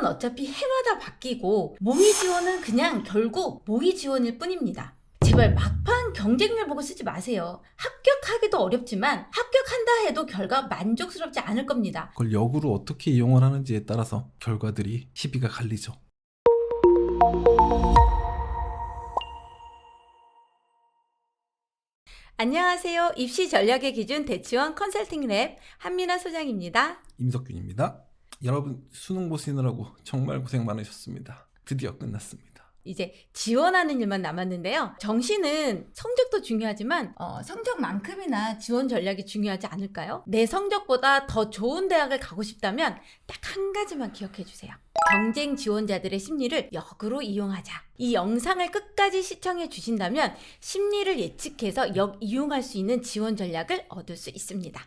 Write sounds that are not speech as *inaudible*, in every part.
입결은 어차피 해마다 바뀌고 모의 지원은 그냥 결국 모의 지원일 뿐입니다. 제발 막판 경쟁률 보고 쓰지 마세요. 합격하기도 어렵지만 합격한다 해도 결과 만족스럽지 않을 겁니다. 그걸 역으로 어떻게 이용을 하는지에 따라서 결과들이 희비가 갈리죠. 안녕하세요. 입시 전략의 기준 대치원 컨설팅 랩 한민아 소장입니다. 임석균입니다. 여러분 수능 보시느라고 *laughs* 정말 고생 많으셨습니다. 드디어 끝났습니다. 이제 지원하는 일만 남았는데요. 정시는 성적도 중요하지만 어, 성적만큼이나 지원 전략이 중요하지 않을까요? 내 성적보다 더 좋은 대학을 가고 싶다면 딱 한 가지만 기억해 주세요. 경쟁 지원자들의 심리를 역으로 이용하자. 이 영상을 끝까지 시청해 주신다면 심리를 예측해서 역 이용할 수 있는 지원 전략을 얻을 수 있습니다.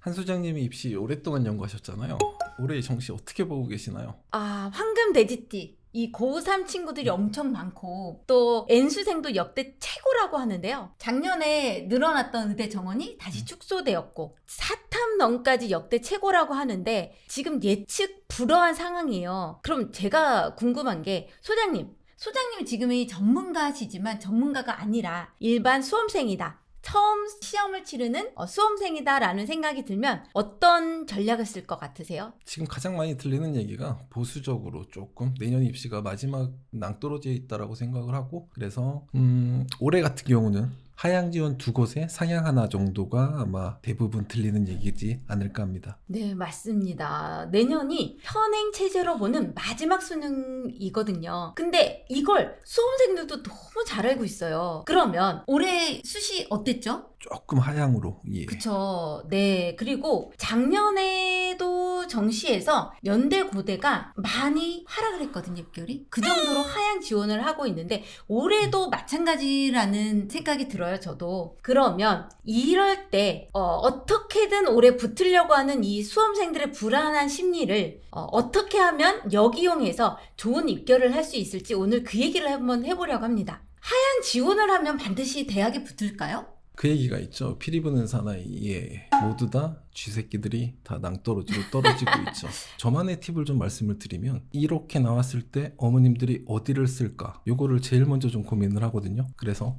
한 소장님이 입시 오랫동안 연구하셨잖아요. 올해 정시 어떻게 보고 계시나요? 아, 황금 돼지띠. 이 고3 친구들이 엄청 많고 또 N수생도 역대 최고라고 하는데요. 작년에 늘어났던 의대 정원이 다시 축소되었고 사탐넘까지 역대 최고라고 하는데 지금 예측 불허한 상황이에요. 그럼 제가 궁금한 게 소장님, 소장님이 지금이 전문가시지만 전문가가 아니라 일반 수험생이다. 처음 시험을 치르는 어, 수험생이다라는 생각이 들면 어떤 전략을 쓸 것 같으세요? 지금 가장 많이 들리는 얘기가 보수적으로 조금 내년 입시가 마지막 낭떠러지에 있다라고 생각을 하고 그래서 음, 올해 같은 경우는 하향 지원 두 곳에 상향 하나 정도가 아마 대부분 들리는 얘기지 않을까 합니다. 네, 맞습니다. 내년이 현행 체제로 보는 마지막 수능이거든요. 근데 이걸 수험생들도 너무 잘 알고 있어요. 그러면 올해 수시 어땠죠? 조금 하향으로 예. 그쵸. 네. 그리고 작년에도 정시에서 연대 고대가 많이 하락을 했거든요, 입결이. 그 정도로 하향 지원을 하고 있는데 올해도 마찬가지라는 생각이 들어요, 저도. 그러면 이럴 때 어, 떻게든 올해 붙으려고 하는 이 수험생들의 불안한 심리를 어, 떻게 하면 역이용해서 좋은 입결을 할 수 있을지 오늘 그 얘기를 한번 해보려고 합니다. 하향 지원을 하면 반드시 대학에 붙을까요? 그 얘기가 있죠. 피리 부는 사나이에 모두 다 쥐새끼들이 다 낭떠러지로 떨어지고 있죠. *laughs* 저만의 팁을 좀 말씀을 드리면 이렇게 나왔을 때 어머님들이 어디를 쓸까? 요거를 제일 먼저 좀 고민을 하거든요. 그래서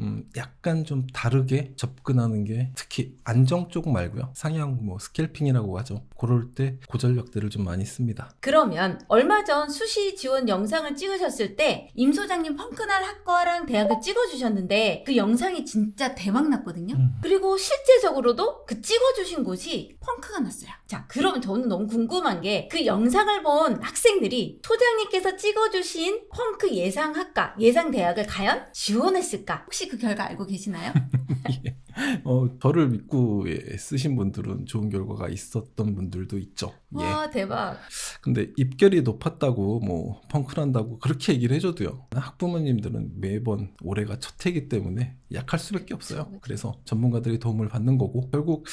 음, 약간 좀 다르게 접근하는 게 특히 안정 쪽 말고요. 상향 뭐 스캘핑이라고 하죠. 그럴 때 고전력들을 좀 많이 씁니다. 그러면 얼마 전 수시 지원 영상을 찍으셨을 때 임 소장님 펑크날 학과랑 대학을 찍어주셨는데 그 영상이 진짜 대박 났거든요. 음. 그리고 실제적으로도 그 찍어주신 곳이 펑크가 났어요. 자, 그러면 저는 너무 궁금한 게 그 영상을 본 학생들이 소장님께서 찍어주신 펑크 예상 학과, 예상 대학을 과연 지원했을까? 혹시 그 결과 알고 계시나요? *laughs* 어, 저를 믿고 예, 쓰신 분들은 좋은 결과가 있었던 분들도 있죠. 예. 와, 대박. 근데 입결이 높았다고 뭐 펑크난다고 그렇게 얘기를 해줘도요. 학부모님들은 매번 올해가 첫 해이기 때문에 약할 수밖에 없어요. 그쵸. 그래서 전문가들이 도움을 받는 거고 결국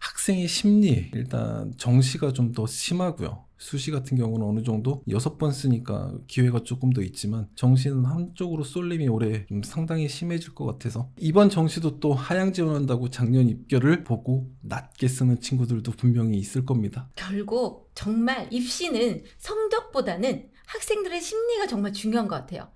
학생의 심리 일단 정시가 좀 더 심하고요. 수시 같은 경우는 어느 정도 여섯 번 쓰니까 기회가 조금 더 있지만 정시는 한쪽으로 쏠림이 올해 좀 상당히 심해질 것 같아서 이번 정시도 또 하향 지원한다고 작년 입결을 보고 낮게 쓰는 친구들도 분명히 있을 겁니다. 결국 정말 입시는 성적보다는 학생들의 심리가 정말 중요한 것 같아요.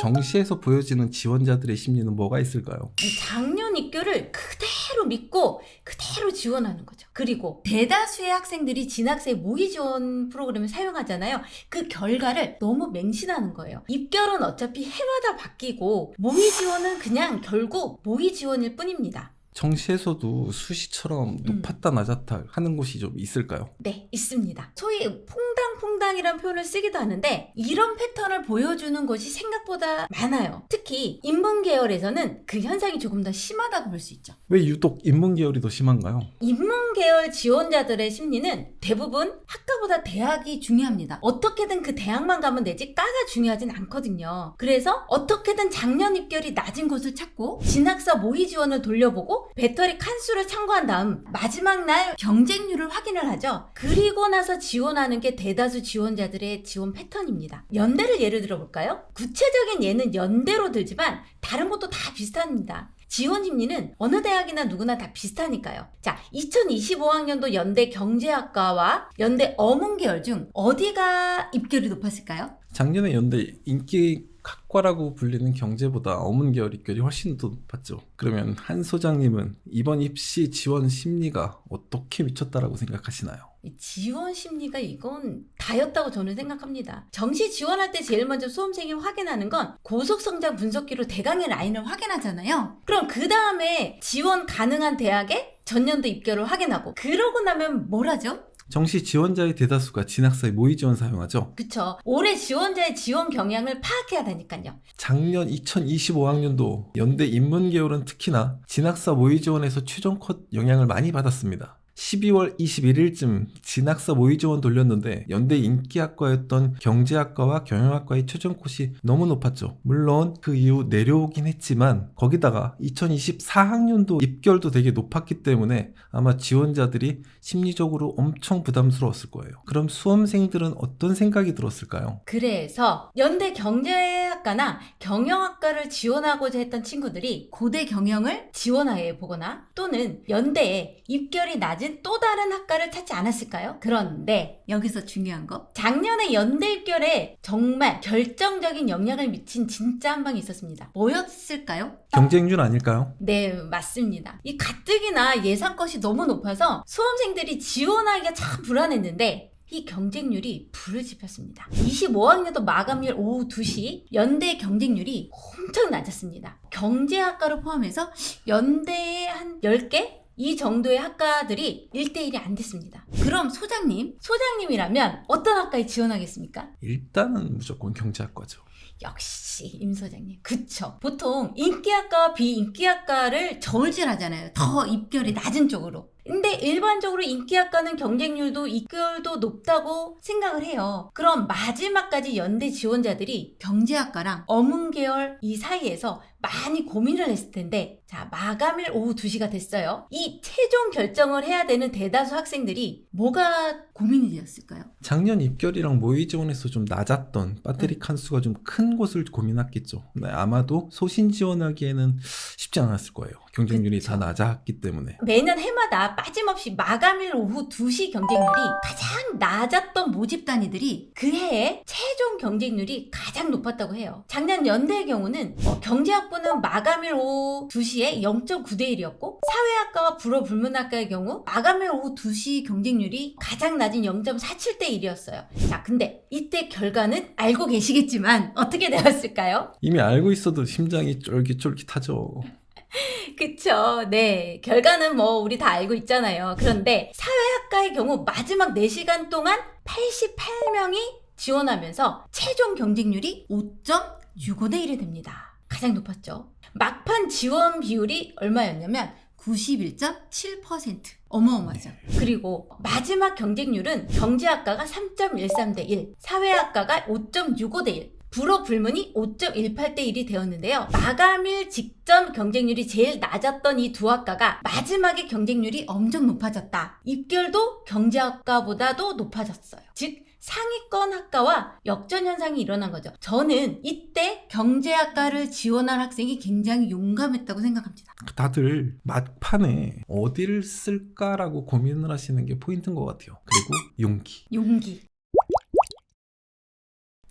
정시에서 보여지는 지원자들의 심리는 뭐가 있을까요? 이 작년 입교를 그대로 믿고 그대로 지원하는 거죠. 그리고 대다수의 학생들이 진학생 모의 지원 프로그램을 사용하잖아요. 그 결과를 너무 맹신하는 거예요. 입결은 어차피 해마다 바뀌고 모의 지원은 그냥 결국 모의 지원일 뿐입니다. 정시에서도 수시처럼 높았다 낮았다 하는 곳이 좀 있을까요? 네, 있습니다. 소위 퐁당퐁당이란 표현을 쓰기도 하는데 이런 패턴을 보여주는 것이 생각보다 많아요. 특히 인문 계열에서는 그 현상이 조금 더 심하다고 볼 수 있죠. 왜 유독 인문 계열이 더 심한가요? 인문 계열 지원자들의 심리는 대부분 학과보다 대학이 중요합니다. 어떻게든 그 대학만 가면 되지 과가 중요하진 않거든요. 그래서 어떻게든 작년 입결이 낮은 곳을 찾고 진학사 모의 지원을 돌려보고 배터리 칸수를 참고한 다음 마지막 날 경쟁률을 확인을 하죠. 그리고 나서 지원하는 게 대다수 지원자들의 지원 패턴입니다. 연대를 예를 들어 볼까요? 구체적인 예는 연대로 들지만 다른 것도 다 비슷합니다. 지원 심리는 어느 대학이나 누구나 다 비슷하니까요. 자, 2025학년도 연대 경제학과와 연대 어문계열 중 어디가 입결이 높았을까요? 작년에 연대 인기 학과라고 불리는 경제보다 어문 계열 입결이 훨씬 더 높았죠. 그러면 한 소장님은 이번 입시 지원 심리가 어떻게 미쳤다라고 생각하시나요? 이 지원 심리가 이건 다였다고 저는 생각합니다. 정시 지원할 때 제일 먼저 수험생이 확인하는 건 고속성장 분석기로 대강의 라인을 확인하잖아요. 그럼 그 다음에 지원 가능한 대학에 전년도 입결을 확인하고 그러고 나면 뭘 하죠? 정시 지원자의 대다수가 진학사의 모의 지원 사용하죠. 그쵸. 올해 지원자의 지원 경향을 파악해야 되니까요. 작년 2025학년도 연대 인문계열은 특히나 진학사 모의 지원에서 최종 컷 영향을 많이 받았습니다. 12월 21일쯤 진학사 모의 지원 돌렸는데 연대 인기학과였던 경제학과와 경영학과의 최종 컷이 너무 높았죠. 물론 그 이후 내려오긴 했지만 거기다가 2024학년도 입결도 되게 높았기 때문에 아마 지원자들이 심리적으로 엄청 부담스러웠을 거예요. 그럼 수험생들은 어떤 생각이 들었을까요? 그래서 연대 경제학과나 경영학과를 지원하고자 했던 친구들이 고대 경영을 지원하여 보거나 또는 연대에 입결이 낮은 또 다른 학과를 찾지 않았을까요? 그런데 여기서 중요한 거 작년에 연대 입결에 정말 결정적인 영향을 미친 진짜 한 방이 있었습니다. 뭐였을까요? 경쟁률 아닐까요? 네, 맞습니다. 이 가뜩이나 예상컷이 너무 높아서 수험생들이 지원하기가 참 불안했는데 이 경쟁률이 불을 지폈습니다. 25학년도 마감일 오후 2시 연대 경쟁률이 엄청 낮았습니다. 경제학과를 포함해서 연대에 한 10개? 이 정도의 학과들이 1대1이 안 됐습니다. 그럼 소장님, 소장님이라면 어떤 학과에 지원하겠습니까? 일단은 무조건 경제학과죠. 역시 임 소장님 그쵸 보통 인기학과와 비인기학과를 저울질하잖아요 더 입결이 낮은 쪽으로 근데 일반적으로 인기학과는 경쟁률도 입결도 높다고 생각을 해요 그럼 마지막까지 연대 지원자들이 경제학과랑 어문계열 이 사이에서 많이 고민을 했을 텐데 자 마감일 오후 2시가 됐어요 이 최종 결정을 해야 되는 대다수 학생들이 뭐가 고민이 되었을까요? 작년 입결이랑 모의 지원에서 좀 낮았던 배터리 칸수가 좀 큰 곳을 고민했겠죠. 네, 아마도 소신 지원하기에는 쉽지 않았을 거예요. 경쟁률이. 다 낮았기 때문에. 매년 해마다 빠짐없이 마감일 오후 2시 경쟁률이 가장 낮았던 모집 단위들이 그 해에 최종 경쟁률이 가장 높았다고 해요. 작년 연대의 경우는 어, 경제학부는 마감일 오후 2시에 0.9대 1이었고 사회학과와 불어불문학과의 경우 마감일 오후 2시 경쟁률이 가장 낮은 0.47대 1이었어요. 자, 근데 이때 결과는 알고 계시겠지만 어떻게 되었을까요? 이미 알고 있어도 심장이 쫄깃쫄깃하죠. *laughs* 그쵸. 네. 결과는 뭐 우리 다 알고 있잖아요. 그런데 사회학과의 경우 마지막 4시간 동안 88명이 지원하면서 최종 경쟁률이 5.65대 1이 됩니다. 가장 높았죠. 막판 지원 비율이 얼마였냐면 91.7% 어마어마하죠. 그리고 마지막 경쟁률은 경제학과가 3.13대 1, 사회학과가 5.65대 1, 불어 불문이 5.18대 1이 되었는데요. 마감일 직전 경쟁률이 제일 낮았던 이 두 학과가 마지막에 경쟁률이 엄청 높아졌다. 입결도 경제학과보다도 높아졌어요. 즉 상위권 학과와 역전 현상이 일어난 거죠. 저는 이때 경제학과를 지원한 학생이 굉장히 용감했다고 생각합니다. 다들 막판에 어디를 쓸까라고 고민을 하시는 게 포인트인 것 같아요. 그리고 용기. 용기.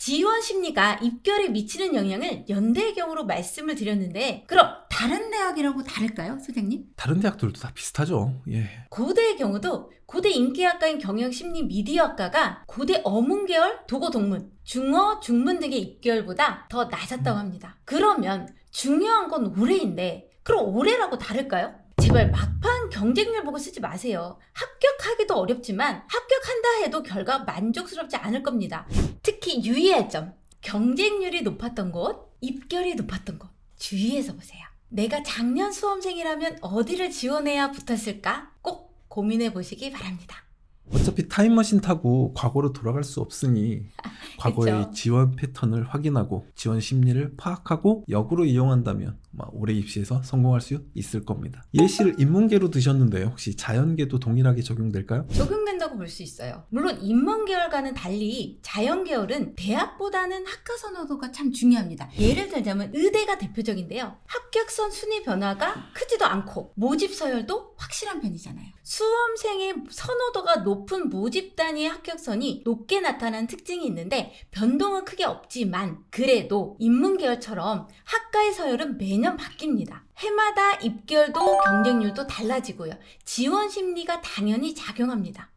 지원 심리가 입결에 미치는 영향을 연대의 경우로 말씀을 드렸는데 그럼 다른 대학이라고 다를까요, 소장님? 다른 대학들도 다 비슷하죠. 예. 고대의 경우도 고대 인기학과인 경영심리 미디어학과가 고대 어문계열 도고동문, 중어, 중문 등의 입결보다 더 낮았다고 합니다. 그러면 중요한 건 올해인데 그럼 올해라고 다를까요? 제발 막판 경쟁률 보고 쓰지 마세요. 합격하기도 어렵지만 합격한다 해도 결과 만족스럽지 않을 겁니다. 특히 유의할 점. 경쟁률이 높았던 곳, 입결이 높았던 곳. 주의해서 보세요. 내가 작년 수험생이라면 어디를 지원해야 붙었을까? 꼭 고민해 보시기 바랍니다. 어차피 타임머신 타고 과거로 돌아갈 수 없으니 *laughs* 과거의 그쵸. 지원 패턴을 확인하고 지원 심리를 파악하고 역으로 이용한다면 올해 입시에서 성공할 수 있을 겁니다. 예시를 인문계로 드셨는데 혹시 자연계도 동일하게 적용될까요? 적용된다고 볼 수 있어요. 물론 인문계열과는 달리 자연계열은 대학보다는 학과 선호도가 참 중요합니다. 예를 들자면 의대가 대표적인데요. 합격선 순위 변화가 크지도 않고 모집 서열도 확실한 편이잖아요. 수험생의 선호도가 높은 모집 단위의 합격선이 높게 나타나는 특징이 있는데 변동은 크게 없지만 그래도 인문계열처럼 학과의 서열은 매년 바뀝니다. 해마다 입결도 경쟁률도 달라지고요. 지원 심리가 당연히 작용합니다.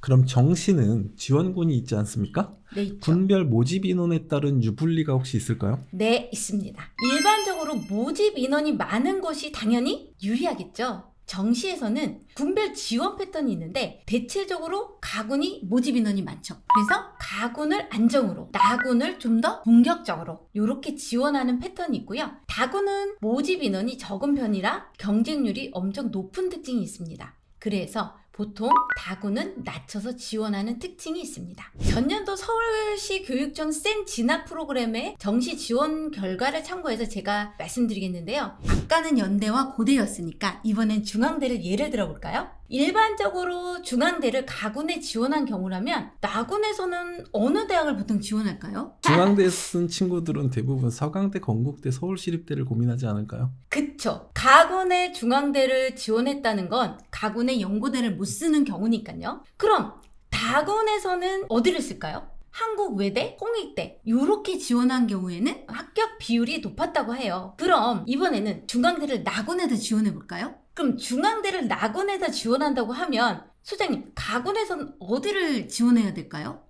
그럼 정시는 지원군이 있지 않습니까? 네, 있죠. 군별 모집 인원에 따른 유불리가 혹시 있을까요? 네, 있습니다. 일반적으로 모집 인원이 많은 곳이 당연히 유리하겠죠. 정시에서는 군별 지원 패턴이 있는데 대체적으로 가군이 모집 인원이 많죠. 그래서 가군을 안정으로, 나군을 좀 더 공격적으로 이렇게 지원하는 패턴이 있고요. 다군은 모집 인원이 적은 편이라 경쟁률이 엄청 높은 특징이 있습니다. 그래서 보통 다군은 낮춰서 지원하는 특징이 있습니다. 전년도 서울시 교육청 쌤 진학 프로그램의 정시 지원 결과를 참고해서 제가 말씀드리겠는데요. 아까는 연대와 고대였으니까 이번엔 중앙대를 예를 들어볼까요? 일반적으로 중앙대를 가군에 지원한 경우라면 나군에서는 어느 대학을 보통 지원할까요? 중앙대 쓴 친구들은 대부분 서강대, 건국대, 서울시립대를 고민하지 않을까요? 그쵸. 가군의 중앙대를 지원했다는 건 가군의 연고대를 못 쓰는 경우니까요. 그럼 다군에서는 어디를 쓸까요? 한국 외대, 홍익대 이렇게 지원한 경우에는 합격 비율이 높았다고 해요. 그럼 이번에는 중앙대를 나군에다 지원해 볼까요? 그럼 중앙대를 나군에다 지원한다고 하면 소장님 가군에서는 어디를 지원해야 될까요?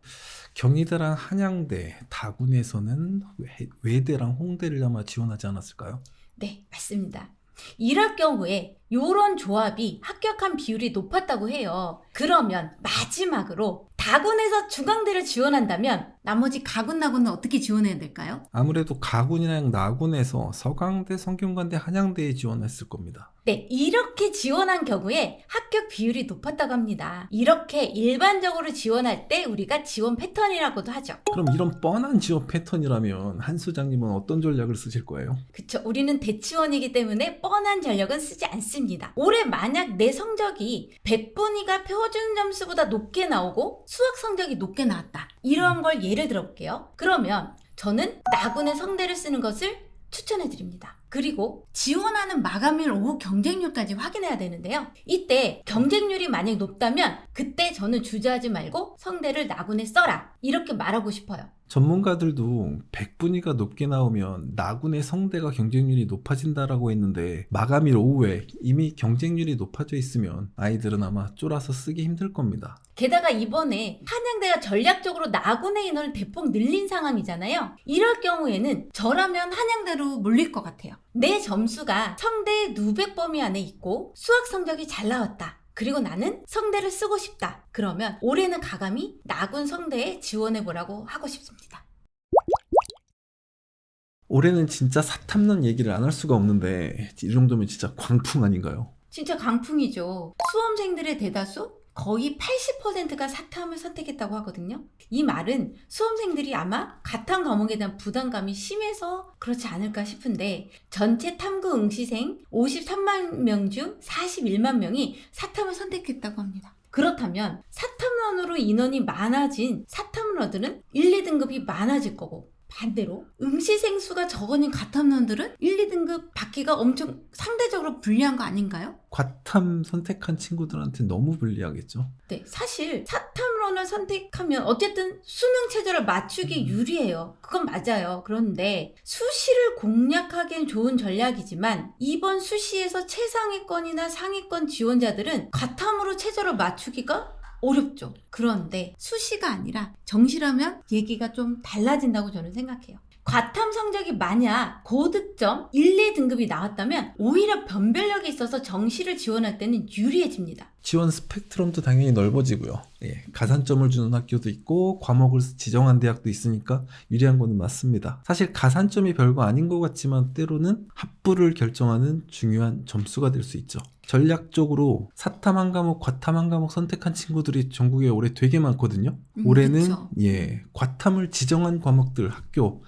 경희대랑 한양대, 다군에서는 외- 외대랑 홍대를 아마 지원하지 않았을까요? 네, 맞습니다. 이럴 경우에 이런 조합이 합격한 비율이 높았다고 해요. 그러면 마지막으로 다군에서 중앙대를 지원한다면 나머지 가군 나군은 어떻게 지원해야 될까요? 아무래도 가군이랑 나군에서 서강대, 성균관대, 한양대에 지원했을 겁니다. 네, 이렇게 지원한 경우에 합격 비율이 높았다고 합니다. 이렇게 일반적으로 지원할 때 우리가 지원 패턴이라고도 하죠. 그럼 이런 뻔한 지원 패턴이라면 한 수장님은 어떤 전략을 쓰실 거예요? 그쵸. 우리는 대치원이기 때문에 뻔한 전력은 쓰지 않습니다. 올해 만약 내 성적이 100분위가 표준 점수보다 높게 나오고 수학 성적이 높게 나왔다. 이런 걸 예를 들어 볼게요. 그러면 저는 나군의 성대를 쓰는 것을 추천해 드립니다. 그리고 지원하는 마감일 오후 경쟁률까지 확인해야 되는데요. 이때 경쟁률이 만약 높다면 그때 저는 주저하지 말고 성대를 나군에 써라. 이렇게 말하고 싶어요. 전문가들도 100분위가 높게 나오면 나군의 성대가 경쟁률이 높아진다라고 했는데 마감일 오후에 이미 경쟁률이 높아져 있으면 아이들은 아마 쫄아서 쓰기 힘들 겁니다. 게다가 이번에 한양대가 전략적으로 나군의 인원을 대폭 늘린 상황이잖아요. 이럴 경우에는 저라면 한양대로 몰릴 것 같아요. 내 점수가 성대 누백 범위 안에 있고 수학 성적이 잘 나왔다. 그리고 나는 성대를 쓰고 싶다. 그러면 올해는 가감히 나군 성대에 지원해 보라고 하고 싶습니다. 올해는 진짜 사탐론 얘기를 안 할 수가 없는데 이 정도면 진짜 광풍 아닌가요? 진짜 강풍이죠. 수험생들의 대다수 거의 80%가 사탐을 선택했다고 하거든요. 이 말은 수험생들이 아마 가탐 과목에 대한 부담감이 심해서 그렇지 않을까 싶은데 전체 탐구 응시생 53만 명 중 41만 명이 사탐을 선택했다고 합니다. 그렇다면 사탐런으로 인원이 많아진 사탐러들은 1, 2등급이 많아질 거고 반대로 응시 생 수가 적어진 가탐런들은 1, 2등급 받기가 엄청 상대적으로 불리한 거 아닌가요? 과탐 선택한 친구들한테 너무 불리하겠죠. 네, 사실 사탐론을 선택하면 어쨌든 수능 체제를 맞추기 유리해요. 그건 맞아요. 그런데 수시를 공략하기엔 좋은 전략이지만 이번 수시에서 최상위권이나 상위권 지원자들은 가탐으로 체제를 맞추기가 어렵죠. 그런데 수시가 아니라 정시라면 얘기가 좀 달라진다고 저는 생각해요. 과탐 성적이 만약 고득점 1, 2등급이 나왔다면 오히려 변별력이 있어서 정시를 지원할 때는 유리해집니다. 지원 스펙트럼도 당연히 넓어지고요. 예, 가산점을 주는 학교도 있고 과목을 지정한 대학도 있으니까 유리한 거는 맞습니다. 사실 가산점이 별거 아닌 것 같지만 때로는 합부를 결정하는 중요한 점수가 될 수 있죠. 전략적으로 사탐 한 과목, 과탐 한 과목 선택한 친구들이 전국에 올해 되게 많거든요. 음, 올해는 그쵸. 예 과탐을 지정한 과목들 학교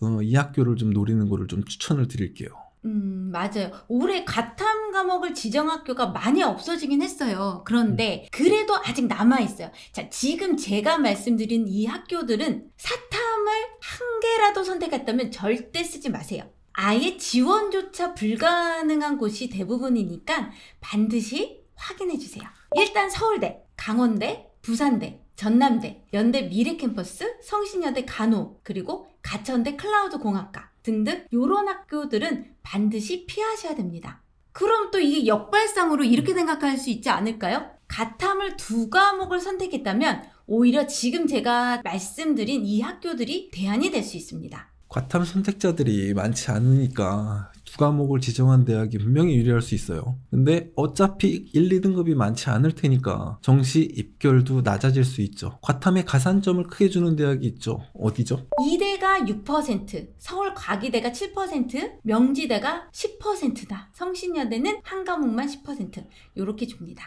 어, 이 학교를 좀 노리는 거를 좀 추천을 드릴게요. 음, 맞아요. 올해 가탐 과목을 지정 학교가 많이 없어지긴 했어요. 그런데 그래도 아직 남아 있어요. 자, 지금 제가 말씀드린 이 학교들은 사탐을 한 개라도 선택했다면 절대 쓰지 마세요. 아예 지원조차 불가능한 곳이 대부분이니까 반드시 확인해 주세요. 일단 서울대, 강원대, 부산대, 전남대, 연대 미래캠퍼스, 성신여대 간호, 그리고 가천대 클라우드 공학과 등등 요런 학교들은 반드시 피하셔야 됩니다. 그럼 또 이게 역발상으로 이렇게 생각할 수 있지 않을까요? 가탐을 두 과목을 선택했다면 오히려 지금 제가 말씀드린 이 학교들이 대안이 될 수 있습니다. 과탐 선택자들이 많지 않으니까 두 과목을 지정한 대학이 분명히 유리할 수 있어요. 근데 어차피 1, 2등급이 많지 않을 테니까 정시 입결도 낮아질 수 있죠. 과탐의 가산점을 크게 주는 대학이 있죠. 어디죠? 이대가 6%, 서울 과기대가 7%, 명지대가 10%다. 성신여대는 한 과목만 10% 이렇게 줍니다.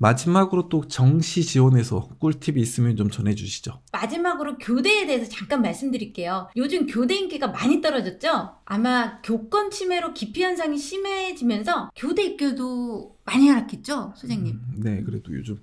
마지막으로 또 정시 지원에서 꿀팁이 있으면 좀 전해주시죠. 마지막으로 교대에 대해서 잠깐 말씀드릴게요. 요즘 교대 인기가 많이 떨어졌죠? 아마 교권 침해로 기피 현상이 심해지면서 교대 입교도 많이 하락했죠, 소장님? 음, 네, 그래도 요즘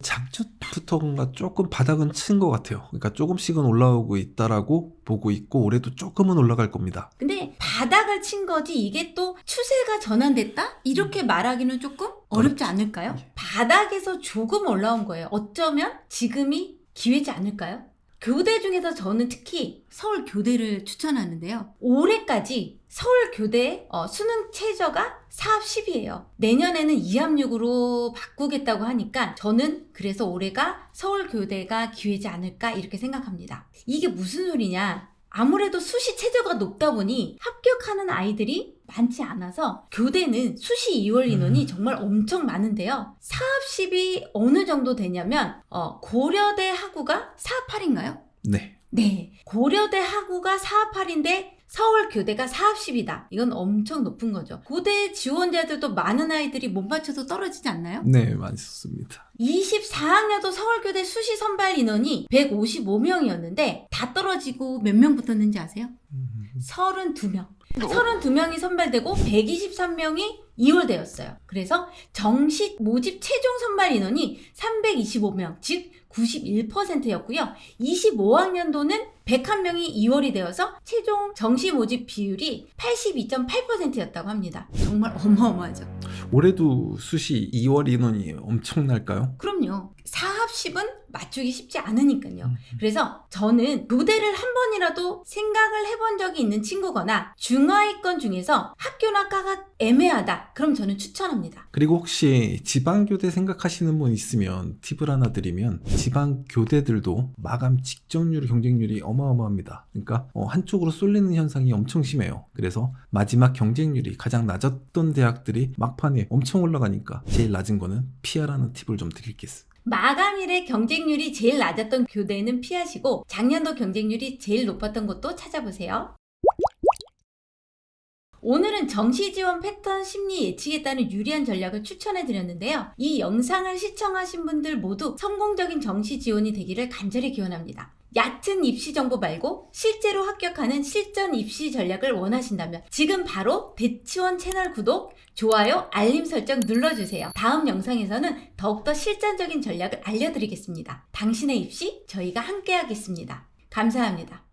작년부터인가 조금 바닥은 친 것 같아요. 그러니까 조금씩은 올라오고 있다라고 보고 있고 올해도 조금은 올라갈 겁니다. 근데 바닥을 친 거지 이게 또 추세가 전환됐다? 이렇게 말하기는 조금 어렵지 않을까요? 바닥에서 조금 올라온 거예요. 어쩌면 지금이 기회지 않을까요? 교대 중에서 저는 특히 서울 교대를 추천하는데요. 올해까지 서울 교대 어, 수능 최저가 4합 10이에요. 내년에는 2합 6으로 바꾸겠다고 하니까 저는 그래서 올해가 서울 교대가 기회지 않을까 이렇게 생각합니다. 이게 무슨 소리냐? 아무래도 수시 최저가 높다 보니 합격하는 아이들이 많지 않아서 교대는 수시 2월 인원이 음. 정말 엄청 많은데요. 4합 10이 어느 정도 되냐면 어, 고려대 하구가 4합 8인가요? 네. 네. 고려대 하구가 4합 8인데 서울 교대가 4합 10이다. 이건 엄청 높은 거죠. 고대 지원자들도 많은 아이들이 못 맞춰서 떨어지지 않나요? 네, 많이 썼습니다. 24학년도 서울교대 수시 선발 인원이 155명이었는데 다 떨어지고 몇 명 붙었는지 아세요? 음, 32명. 32명이 선발되고 123명이 이월되었어요. 그래서 정식 모집 최종 선발 인원이 325명, 즉 91%였고요. 25학년도는 101명이 2월이 되어서 최종 정시 모집 비율이 82.8%였다고 합니다. 정말 어마어마하죠. 올해도 수시 2월 인원이 엄청날까요? 그럼요. 4합 10은 맞추기 쉽지 않으니까요. 음. 그래서 저는 교대를 한 번이라도 생각을 해본 적이 있는 친구거나 중하위권 중에서 학교나 과가 애매하다. 그럼 저는 추천합니다. 그리고 혹시 지방교대 생각하시는 분 있으면 팁을 하나 드리면 지방교대들도 마감 직전율 경쟁률이 어마어마합니다. 그러니까 어, 한쪽으로 쏠리는 현상이 엄청 심해요. 그래서 마지막 경쟁률이 가장 낮았던 대학들이 막판에 엄청 올라가니까 제일 낮은 거는 피하라는 팁을 좀 드릴겠습니다. 마감일에 경쟁률이 제일 낮았던 교대는 피하시고 작년도 경쟁률이 제일 높았던 곳도 찾아보세요. 오늘은 정시 지원 패턴 심리 예측에 따른 유리한 전략을 추천해 드렸는데요. 이 영상을 시청하신 분들 모두 성공적인 정시 지원이 되기를 간절히 기원합니다. 얕은 입시 정보 말고 실제로 합격하는 실전 입시 전략을 원하신다면 지금 바로 대치원 채널 구독, 좋아요, 알림 설정 눌러주세요. 다음 영상에서는 더욱더 실전적인 전략을 알려드리겠습니다. 당신의 입시 저희가 함께 하겠습니다. 감사합니다.